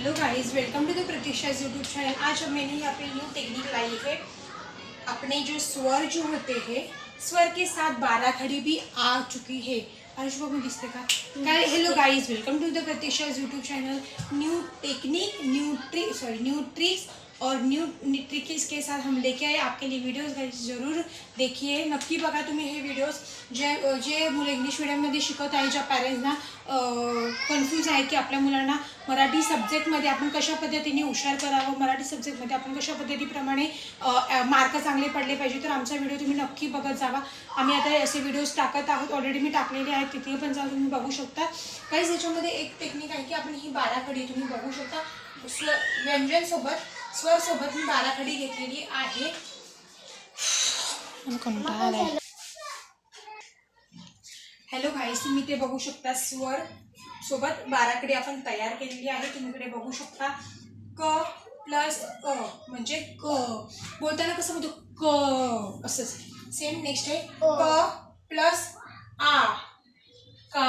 Hello guys welcome to the Pratiksha YouTube channel आज मैंने यहाँ पे न्यू टेक्निक लाई है। अपने जो स्वर जो होते हैं स्वर के साथ बारह खड़ी भी आ चुकी है। आयुष बाबू दिसते का hello guys welcome to the Pratiksha YouTube channel new technique new trick sorry new tricks और न्यू ट्रिक्स के साथ हम लेके आए। आपके लिए व्हिडिओज जरूर देखिए। नक्की बघा तुम्ही हे व्हिडिओज जे जे मुलं इंग्लिश मिडियममध्ये शिकत आहे ज्या पॅरेंट्सना कन्फ्यूज आहे की आपल्या मुलांना मराठी सब्जेक्टमध्ये आपण कशा पद्धतीने हुशार करावं मराठी सब्जेक्टमध्ये आपण कशा पद्धतीप्रमाणे मार्क चांगले पडले पाहिजे तर आमचा व्हिडिओ तुम्ही नक्की बघत जावा. आम्ही आता असे व्हिडिओज टाकत आहोत. ऑलरेडी मी टाकलेले आहेत. तिथे पण जाऊन तुम्ही बघू शकता. काहीच याच्यामध्ये एक टेक्निक आहे की आपण ही बाराखडी तुम्ही बघू शकता. व्यंजनसोबत स्वरसोबत मी बाराखडी घेतलेली आहे. हॅलो गाईस तुम्ही ते बघू शकता स्वर सोबत. बाराकडे आपण तयार केलेली आहे. तुम्ही इकडे बघू शकता. क प्लस अ म्हणजे क. बोलताना कसं म्हणतो? क. असंच सेम नेक्स्ट आहे. क. प्लस आ. का.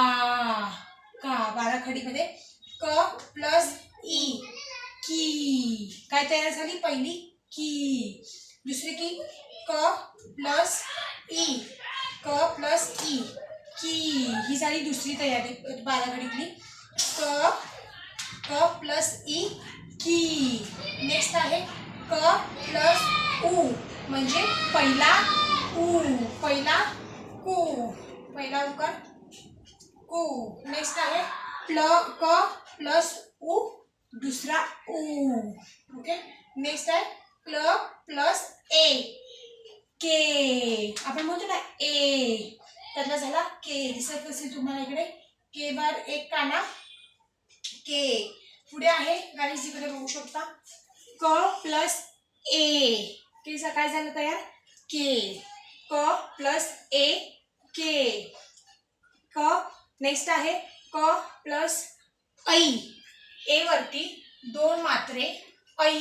का. बाराखडीमध्ये क प्लस ई की काय तयार झाली पहिली की दुसरी की क प्लस ई. क प्लस ई. की ही झाली दुसरी तयारी बारागडीतली क क प्लस ई की. नेक्स्ट आहे क प्लस ऊ म्हणजे पहिला ऊ पहिला कु. पहिला उकार कु. नेक्स्ट आहे प्ल क प्लस ऊ दुसरा उ ओके? नेक्स्ट आहे क्ल प्लस ए के आपण म्हणतो ना ए त्यातला झाला के दिसत असेल तुम्हाला इकडे. के बार एक काना. के पुढे आहे गाईज इकडे बघू शकता. क प्लस ए केचा काय झालं तयार? के क प्लस ए के क. नेक्स्ट आहे, क प्लस ऐ ए वरती दोन मात्रे ऐ.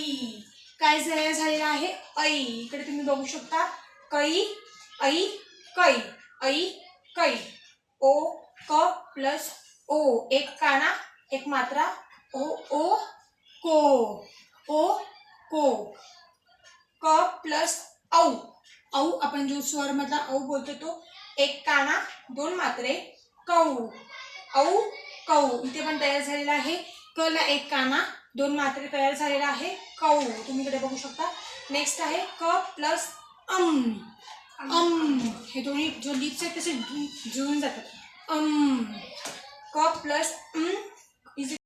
काय झालं झालेलं आहे? ऐ. इकडे तुम्ही बघू शकता. कै ऐ कै ऐ कै. ओ क प्लस ओ. एक काना एक मात्रा. ओ ओ को. ओ को. क प्लस औ. औ आपण जो स्वर मधला औ बोलतो तो एक काना दोन मात्रे कौ. औ कौ. इथे पण तयार झालेला आहे. क ला एक काना दोन मात्रे तयार झालेला आहे. कौ तुम्ही इकडे बघू शकता. नेक्स्ट आहे क प्लस अम. अम. हे दोन्ही जो लिप्स आहेत तसे जुळून जातात. अम. क प्लस अम. इज